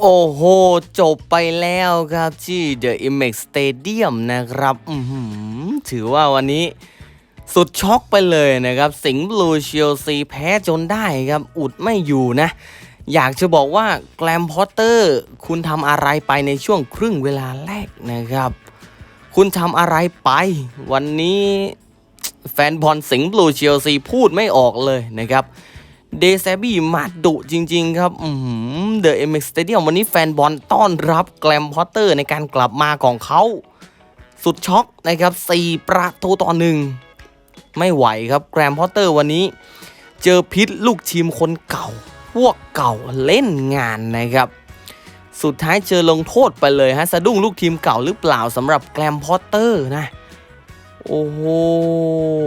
โอ้โห จบไปแล้วครับที่ The Imex Stadium นะครับถือว่าวันนี้สุดช็อกไปเลยนะครับ สิงห์บลูเชลซีแพ้จนได้ครับ อุดไม่อยู่นะ อยากจะบอกว่าแกรมพอตเตอร์คุณทำอะไรไปในช่วงครึ่งเวลาแรกนะครับ คุณทำอะไรไป วันนี้แฟนบอลสิงห์บลูเชลซีพูดไม่ออกเลยนะครับ เดซบี้มาดุจริง ๆ ครับเดอะเอ็มเอ็กสเตเดียมวันนี้แฟนบอลต้อนรับแกลมพอตเตอร์ในการกลับมาของเขา สุดช็อกนะครับ 4 ประตูต่อหนึ่งไม่ไหวครับแกรมพอตเตอร์วันนี้ เจอพิษลูกทีมคนเก่า พวกเก่าเล่นงานนะครับ สุดท้ายเจอลงโทษไปเลยฮะ สะดุ้งลูกทีมเก่าหรือเปล่าสำหรับแกรมพอตเตอร์นะ โอ้โห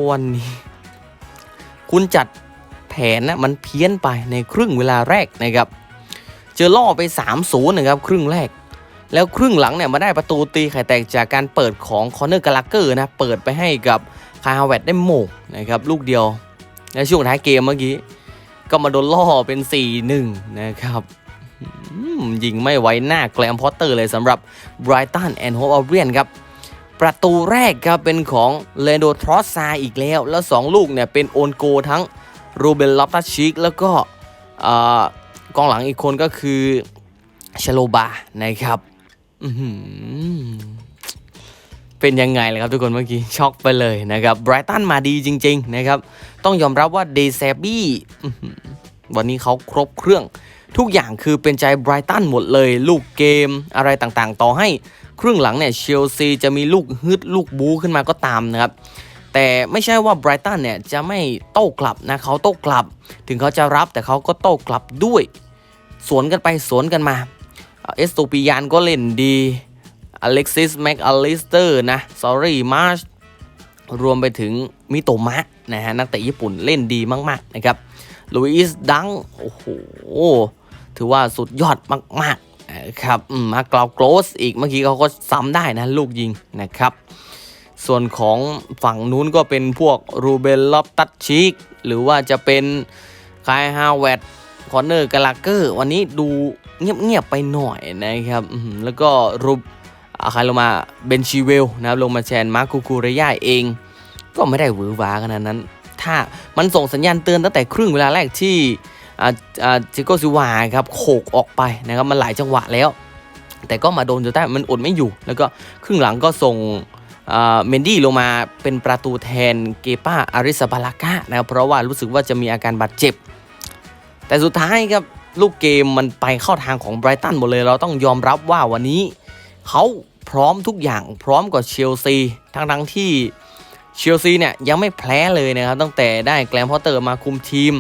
วันนี้ คุณจัด นนะมันเพี้ยนไปในครึ่งเวลาแรกนะครับเจอล่อไป3-0นะครับครึ่งแรก แล้วครึ่งหลังเนี่ยมาได้ประตูตีไข่แตกจากการเปิดของคอนเนอร์กาลักเกอร์นะเปิดไปให้กับคาฮาเวตได้โมกนะครับลูกเดียวและช่วงท้ายเกมเมื่อกี้ก็มาโดนล่อเป็น 4-1 นะครับยิงไม่ไว้หน้าแกลมพอตเตอร์เลยสำหรับไบรตันแอนด์โฮอเรียนครับประตูแรกครับเป็นของเลนโดทรอสซาอีกแล้ว แล้ว 2 ลูกเนี่ยเป็นโอนโกทั้ง รูเบลลอปตัชิกแล้วก็กองหลังอีกคนก็คือเชโลบานะครับเป็นยังไงเลยครับทุกคนเมื่อกี้ช็อกไปเลยนะครับไบรตันมาดีจริง ๆ นะครับ ต้องยอมรับว่าเดซบี้วันนี้เขาครบเครื่อง ทุกอย่างคือเป็นใจไบรตันหมดเลย ลูกเกมอะไรต่างๆ ต่อให้ครึ่งหลังเนี่ยเชลซีจะมีลูกฮึดลูกบูขึ้นมาก็ตามนะครับ แต่ไม่ใช่ว่าไบรตันเนี่ยจะไม่โต้กลับนะเขาโต้กลับ ถึงเขาจะรับแต่เขาก็โต้กลับด้วย สวนกันไปสวนกันมาเอสโตปิยานก็เล่นดีอเล็กซิสแม็กอลิสเตอร์นะซอรี่มาร์ชรวมไปถึงมิโตมะนะฮะนักเตะญี่ปุ่นเล่นดีมาก ๆ นะครับลุยส์ดังโอ้โห ถือว่าสุดยอดมาก ๆ นะครับมมากราวโกลสอีกเมื่อกี้เขาก็ซ้ำได้นะ ลูกยิงนะครับ ส่วนของฝั่งนู้นก็เป็นพวกรูเบลลอปตัดชิก หรือว่าจะเป็นคายฮาวเวตคอนเนอร์กาลาเกอร์ วันนี้ดูเงียบๆไปหน่อยนะครับ แล้วก็รูอาใครลงมาเบนชิเวลนะครับลงมาแชนมาร์คูคูเรย่าเอง ก็ไม่ได้หวือหวาขนาดนั้น ถ้ามันส่งสัญญาณเตือนตั้งแต่ครึ่งเวลาแรกที่อ่าอ่าจิโกซิวาครับโขกออกไปนะครับมันหลายจังหวะแล้ว แต่ก็มาโดนจนได้มันอดไม่อยู่ แล้วก็ครึ่งหลังก็ส่ง เมนดี้ลงมาเป็นประตูแทนเกป้าอาริสบาลากานะครับเพราะว่ารู้สึกว่าจะมีอาการบาดเจ็บ แต่สุดท้ายครับลูกเกมมันไปเข้าทางของไบรตันหมดเลย เราต้องยอมรับว่าวันนี้เขาพร้อมทุกอย่างพร้อมกว่าเชลซี ทั้งทั้งๆที่เชลซีเนี่ยยังไม่แพ้เลยนะครับ ตั้งแต่ได้แกรมพอตเตอร์มาคุมทีม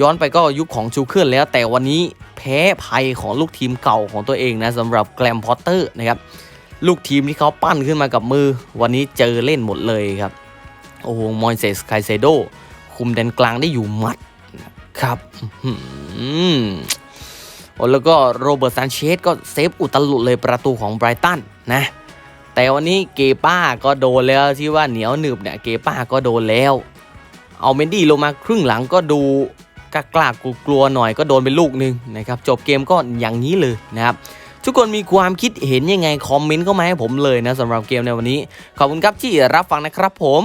ย้อนไปก็ยุคของชูเคิลแล้ว แต่วันนี้แพ้ภัยของลูกทีมเก่าของตัวเองนะสำหรับแกรมพอตเตอร์นะครับ ลูกทีมที่เขาปั้นขึ้นมากับมือ วันนี้เจอเล่นหมดเลยครับ โอ้โหมอยเซสไคเซโด คุมแดนกลางได้อยู่มัดครับอื้อแล้วก็โรเบิร์ตซานเชสก็เซฟอุตลุดเลยประตูของไบรตันนะ แต่วันนี้เกป้าก็โดนแล้วที่ว่าเหนียวหนึบเนี่ยเกป้าก็โดนแล้ว เอาเมนดี้ลงมาครึ่งหลังก็ดูกล้ากล้ากลัวๆหน่อยก็โดนไปลูกหนึ่งนะครับ จบเกมก็อย่างนี้เลยนะครับ ทุกคนมีความคิดเห็นยังไงคอมเมนต์เข้ามาให้ผมเลยนะสำหรับเกมในวันนี้ ขอบคุณครับที่รับฟังนะครับผม